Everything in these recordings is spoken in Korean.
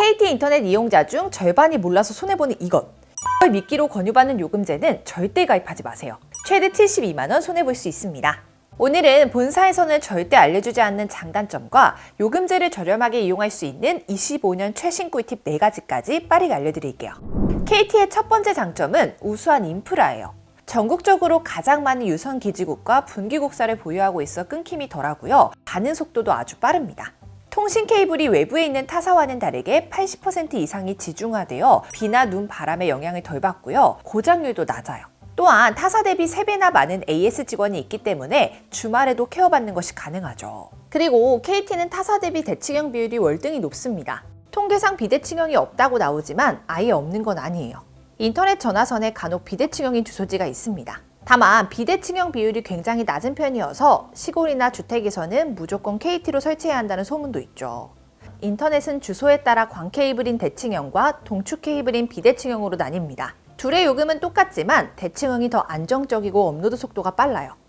KT 인터넷 이용자 중 절반이 몰라서 손해보는 이것. 이걸 미끼로 권유받는 요금제는 절대 가입하지 마세요. 최대 72만 원 손해볼 수 있습니다. 오늘은 본사에서는 절대 알려주지 않는 장단점과 요금제를 저렴하게 이용할 수 있는 25년 최신 꿀팁 4가지까지 빠르게 알려드릴게요. KT의 첫 번째 장점은 우수한 인프라예요. 전국적으로 가장 많은 유선 기지국과 분기국사를 보유하고 있어 끊김이 덜하고요. 가는 속도도 아주 빠릅니다. 통신 케이블이 외부에 있는 타사와는 다르게 80% 이상이 지중화되어 비나 눈, 바람의 영향을 덜 받고요. 고장률도 낮아요. 또한 타사 대비 3배나 많은 AS 직원이 있기 때문에 주말에도 케어받는 것이 가능하죠. 그리고 KT는 타사 대비 대칭형 비율이 월등히 높습니다. 통계상 비대칭형이 없다고 나오지만 아예 없는 건 아니에요. 인터넷 전화선에 간혹 비대칭형인 주소지가 있습니다. 다만 비대칭형 비율이 굉장히 낮은 편이어서 시골이나 주택에서는 무조건 KT로 설치해야 한다는 소문도 있죠. 인터넷은 주소에 따라 광 케이블인 대칭형과 동축 케이블인 비대칭형으로 나뉩니다. 둘의 요금은 똑같지만 대칭형이 더 안정적이고 업로드 속도가 빨라요.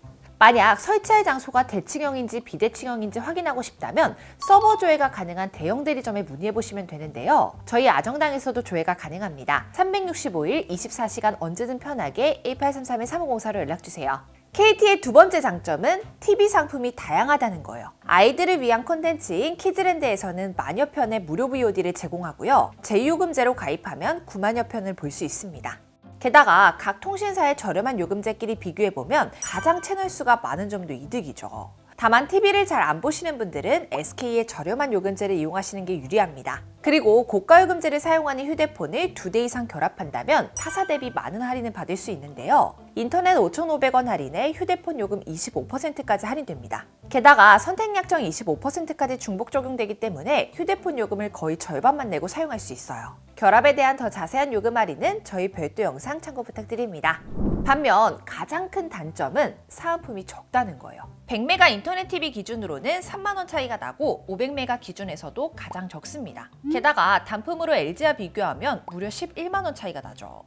만약 설치할 장소가 대칭형인지 비대칭형인지 확인하고 싶다면 서버 조회가 가능한 대형 대리점에 문의해 보시면 되는데요. 저희 아정당에서도 조회가 가능합니다. 365일 24시간 언제든 편하게 1833-3504로 연락 주세요. KT의 두 번째 장점은 TV 상품이 다양하다는 거예요. 아이들을 위한 콘텐츠인 키즈랜드에서는 만여 편의 무료 VOD를 제공하고요. 제2요금제로 가입하면 9만여 편을 볼 수 있습니다. 게다가 각 통신사의 저렴한 요금제끼리 비교해보면 가장 채널 수가 많은 점도 이득이죠. 다만 TV를 잘 안 보시는 분들은 SK의 저렴한 요금제를 이용하시는 게 유리합니다. 그리고 고가 요금제를 사용하는 휴대폰을 두 대 이상 결합한다면 타사 대비 많은 할인을 받을 수 있는데요. 인터넷 5,500원 할인에 휴대폰 요금 25%까지 할인됩니다. 게다가 선택 약정 25%까지 중복 적용되기 때문에 휴대폰 요금을 거의 절반만 내고 사용할 수 있어요. 결합에 대한 더 자세한 요금 할인은 저희 별도 영상 참고 부탁드립니다. 반면 가장 큰 단점은 사은품이 적다는 거예요. 100메가 인터넷 TV 기준으로는 3만 원 차이가 나고 500메가 기준에서도 가장 적습니다. 게다가 단품으로 LG와 비교하면 무려 11만 원 차이가 나죠.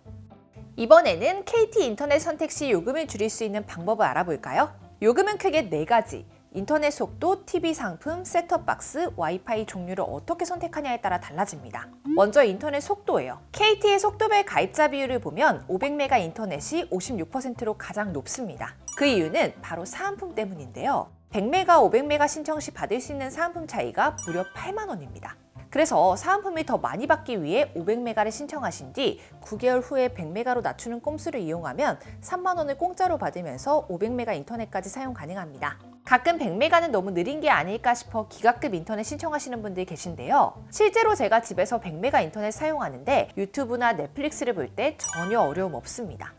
이번에는 KT 인터넷 선택 시 요금을 줄일 수 있는 방법을 알아볼까요? 요금은 크게 네 가지. 인터넷 속도, TV 상품, 셋톱박스, 와이파이 종류를 어떻게 선택하냐에 따라 달라집니다. 먼저 인터넷 속도예요. KT의 속도별 가입자 비율을 보면 500메가 인터넷이 56%로 가장 높습니다. 그 이유는 바로 사은품 때문인데요. 100메가, 500메가 신청 시 받을 수 있는 사은품 차이가 무려 8만 원입니다. 그래서 사은품이 더 많이 받기 위해 500메가를 신청하신 뒤 9개월 후에 100메가로 낮추는 꼼수를 이용하면 3만 원을 공짜로 받으면서 500메가 인터넷까지 사용 가능합니다. 가끔 100메가는 너무 느린 게 아닐까 싶어 기가급 인터넷 신청하시는 분들 계신데요. 실제로 제가 집에서 100메가 인터넷 사용하는데 유튜브나 넷플릭스를 볼 때 전혀 어려움 없습니다.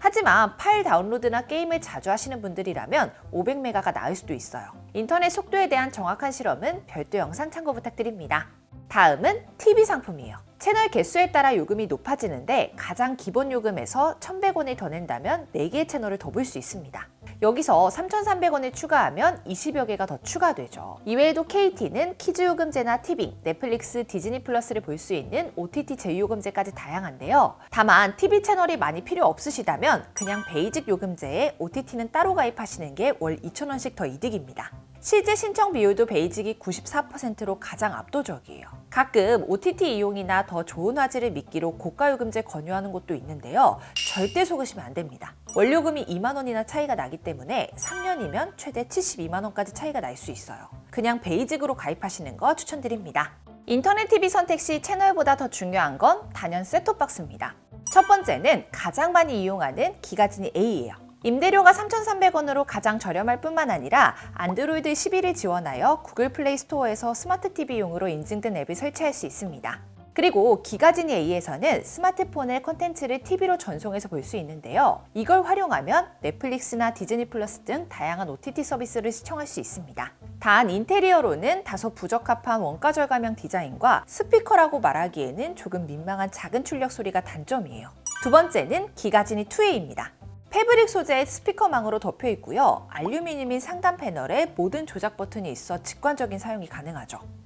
하지만 파일 다운로드나 게임을 자주 하시는 분들이라면 500메가가 나을 수도 있어요. 인터넷 속도에 대한 정확한 실험은 별도 영상 참고 부탁드립니다. 다음은 TV 상품이에요. 채널 개수에 따라 요금이 높아지는데 가장 기본 요금에서 1,100원을 더 낸다면 4개의 채널을 더 볼 수 있습니다. 여기서 3,300원을 추가하면 20여 개가 더 추가되죠. 이외에도 KT는 키즈 요금제나 티빙, 넷플릭스, 디즈니 플러스를 볼 수 있는 OTT 제휴요금제까지 다양한데요. 다만 TV 채널이 많이 필요 없으시다면 그냥 베이직 요금제에 OTT는 따로 가입하시는 게 월 2,000원씩 더 이득입니다. 실제 신청 비율도 베이직이 94%로 가장 압도적이에요. 가끔 OTT 이용이나 더 좋은 화질을 미끼로 고가 요금제 권유하는 곳도 있는데요. 절대 속으시면 안 됩니다. 원료금이 2만 원이나 차이가 나기 때문에 3년이면 최대 72만 원까지 차이가 날 수 있어요. 그냥 베이직으로 가입하시는 거 추천드립니다. 인터넷 TV 선택 시 채널보다 더 중요한 건 단연 셋톱박스입니다. 첫 번째는 가장 많이 이용하는 기가진이 A예요. 임대료가 3,300원으로 가장 저렴할 뿐만 아니라 안드로이드 11을 지원하여 구글 플레이 스토어에서 스마트 TV용으로 인증된 앱을 설치할 수 있습니다. 그리고 기가진이 A에서는 스마트폰에 콘텐츠를 TV로 전송해서 볼 수 있는데요. 이걸 활용하면 넷플릭스나 디즈니 플러스 등 다양한 OTT 서비스를 시청할 수 있습니다. 단 인테리어로는 다소 부적합한 원가 절감형 디자인과 스피커라고 말하기에는 조금 민망한 작은 출력 소리가 단점이에요. 두 번째는 기가진이 2A입니다. 패브릭 소재의 스피커망으로 덮여 있고요. 알루미늄인 상단 패널에 모든 조작 버튼이 있어 직관적인 사용이 가능하죠.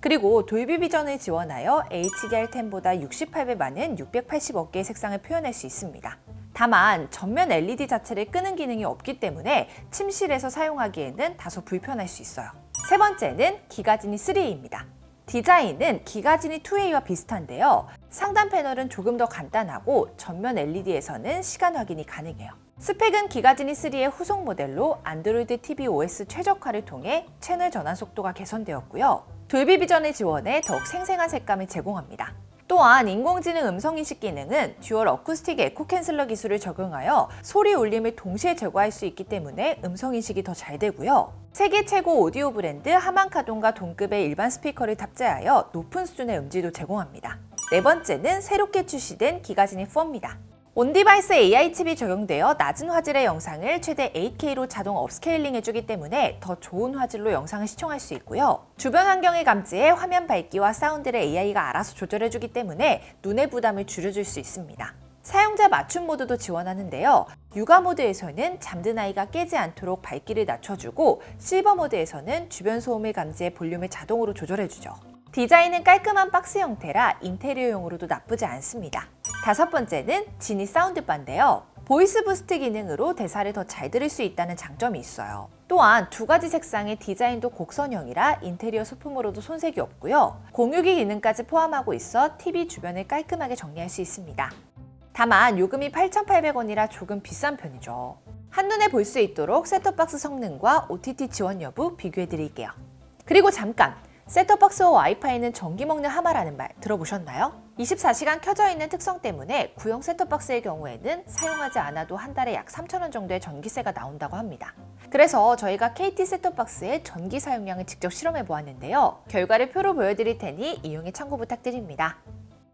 그리고 돌비 비전을 지원하여 HDR10보다 68배 많은 680억 개의 색상을 표현할 수 있습니다. 다만 전면 LED 자체를 끄는 기능이 없기 때문에 침실에서 사용하기에는 다소 불편할 수 있어요. 세 번째는 기가진이 3A입니다. 디자인은 기가진이 2A와 비슷한데요. 상단 패널은 조금 더 간단하고 전면 LED에서는 시간 확인이 가능해요. 스펙은 기가진이 3의 후속 모델로 안드로이드 TV OS 최적화를 통해 채널 전환 속도가 개선되었고요. 돌비 비전을 지원해 더욱 생생한 색감을 제공합니다. 또한 인공지능 음성인식 기능은 듀얼 어쿠스틱 에코 캔슬러 기술을 적용하여 소리 울림을 동시에 제거할 수 있기 때문에 음성인식이 더 잘 되고요. 세계 최고 오디오 브랜드 하만카돈과 동급의 일반 스피커를 탑재하여 높은 수준의 음질도 제공합니다. 네 번째는 새롭게 출시된 기가진이 4입니다. 온디바이스 AI 칩이 적용되어 낮은 화질의 영상을 최대 8K로 자동 업스케일링 해주기 때문에 더 좋은 화질로 영상을 시청할 수 있고요. 주변 환경을 감지해 화면 밝기와 사운드를 AI가 알아서 조절해주기 때문에 눈의 부담을 줄여줄 수 있습니다. 사용자 맞춤 모드도 지원하는데요. 육아 모드에서는 잠든 아이가 깨지 않도록 밝기를 낮춰주고 실버 모드에서는 주변 소음을 감지해 볼륨을 자동으로 조절해주죠. 디자인은 깔끔한 박스 형태라 인테리어용으로도 나쁘지 않습니다. 다섯 번째는 지니 사운드바인데요. 보이스 부스트 기능으로 대사를 더 잘 들을 수 있다는 장점이 있어요. 또한 두 가지 색상의 디자인도 곡선형이라 인테리어 소품으로도 손색이 없고요. 공유기 기능까지 포함하고 있어 TV 주변을 깔끔하게 정리할 수 있습니다. 다만 요금이 8,800원이라 조금 비싼 편이죠. 한눈에 볼 수 있도록 셋톱박스 성능과 OTT 지원 여부 비교해 드릴게요. 그리고 잠깐! 셋톱박스와 와이파이는 전기 먹는 하마라는 말 들어보셨나요? 24시간 켜져 있는 특성 때문에 구형 셋톱박스의 경우에는 사용하지 않아도 한 달에 약 3,000원 정도의 전기세가 나온다고 합니다. 그래서 저희가 KT 셋톱박스의 전기 사용량을 직접 실험해 보았는데요. 결과를 표로 보여드릴 테니 이용에 참고 부탁드립니다.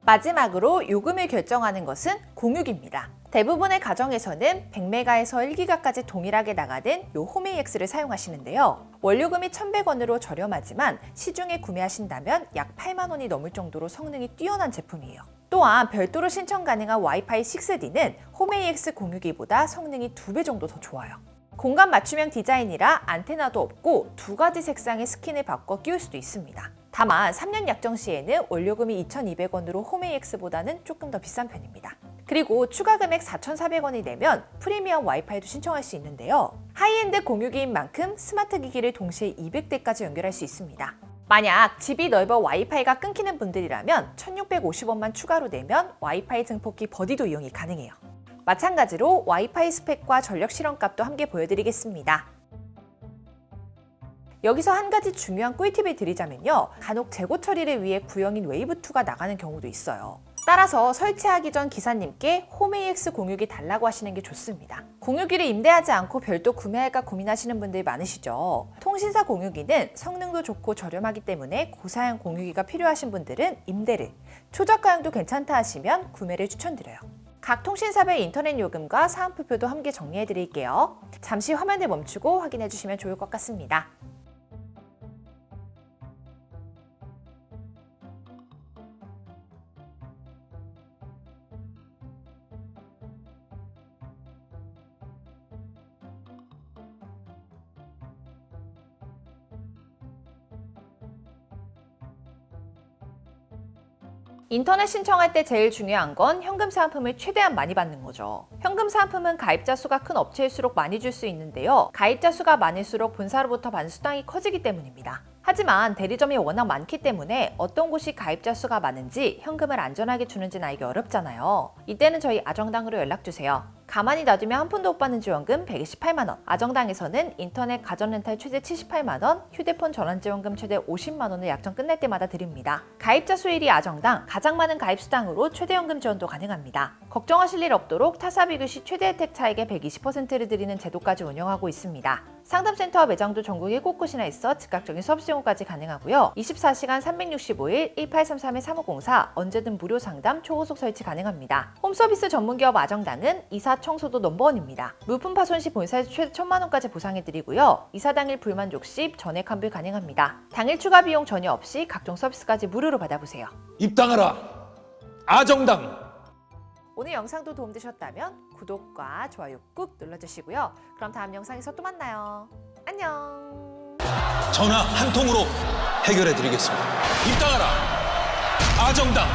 마지막으로 요금을 결정하는 것은 공유기입니다. 대부분의 가정에서는 100메가에서 1기가까지 동일하게 나가는 요 홈AX를 사용하시는데요. 원료금이 1,100원으로 저렴하지만 시중에 구매하신다면 약 8만 원이 넘을 정도로 성능이 뛰어난 제품이에요. 또한 별도로 신청 가능한 와이파이 6D는 홈AX 공유기보다 성능이 2배 정도 더 좋아요. 공간 맞춤형 디자인이라 안테나도 없고 두 가지 색상의 스킨을 바꿔 끼울 수도 있습니다. 다만 3년 약정 시에는 원료금이 2,200원으로 홈AX보다는 조금 더 비싼 편입니다. 그리고 추가 금액 4,400원이 내면 프리미엄 와이파이도 신청할 수 있는데요. 하이엔드 공유기인 만큼 스마트 기기를 동시에 200대까지 연결할 수 있습니다. 만약 집이 넓어 와이파이가 끊기는 분들이라면 1,650원만 추가로 내면 와이파이 증폭기 버디도 이용이 가능해요. 마찬가지로 와이파이 스펙과 전력 실험값도 함께 보여드리겠습니다. 여기서 한 가지 중요한 꿀팁을 드리자면요. 간혹 재고 처리를 위해 구형인 웨이브2가 나가는 경우도 있어요. 따라서 설치하기 전 기사님께 홈AX 공유기 달라고 하시는 게 좋습니다. 공유기를 임대하지 않고 별도 구매할까 고민하시는 분들 많으시죠. 통신사 공유기는 성능도 좋고 저렴하기 때문에 고사양 공유기가 필요하신 분들은 임대를, 초저가형도 괜찮다 하시면 구매를 추천드려요. 각 통신사별 인터넷 요금과 사은표표도 함께 정리해 드릴게요. 잠시 화면을 멈추고 확인해 주시면 좋을 것 같습니다. 인터넷 신청할 때 제일 중요한 건 현금 사은품을 최대한 많이 받는 거죠. 현금 사은품은 가입자 수가 큰 업체일수록 많이 줄 수 있는데요. 가입자 수가 많을수록 본사로부터 받는 수당이 커지기 때문입니다. 하지만 대리점이 워낙 많기 때문에 어떤 곳이 가입자 수가 많은지 현금을 안전하게 주는지는 알기 어렵잖아요. 이때는 저희 아정당으로 연락주세요. 가만히 놔두면 한 푼도 못 받는 지원금 128만 원. 아정당에서는 인터넷 가전 렌탈 최대 78만 원, 휴대폰 전환 지원금 최대 50만 원을 약정 끝날 때마다 드립니다. 가입자 수 1위 아정당, 가장 많은 가입 수당으로 최대 연금 지원도 가능합니다. 걱정하실 일 없도록 타사 비교 시 최대 혜택 차익의 120%를 드리는 제도까지 운영하고 있습니다. 상담센터와 매장도 전국 7곳이나 있어 즉각적인 서비스 제공까지 가능하고요. 24시간 365일 1833-3504 언제든 무료 상담 초고속 설치 가능합니다. 홈서비스 전문기업 아정당은 이사 청소도 넘버원입니다. 물품 파손 시 본사에서 최대 1천만 원까지 보상해드리고요. 이사 당일 불만족 시 전액 환불 가능합니다. 당일 추가 비용 전혀 없이 각종 서비스까지 무료로 받아보세요. 입당하라 아정당 오늘 영상도 도움되셨다면 구독과 좋아요 꾹 눌러주시고요. 그럼 다음 영상에서 또 만나요. 안녕. 전화 한 통으로 해결해 드리겠습니다 입당하라 아정당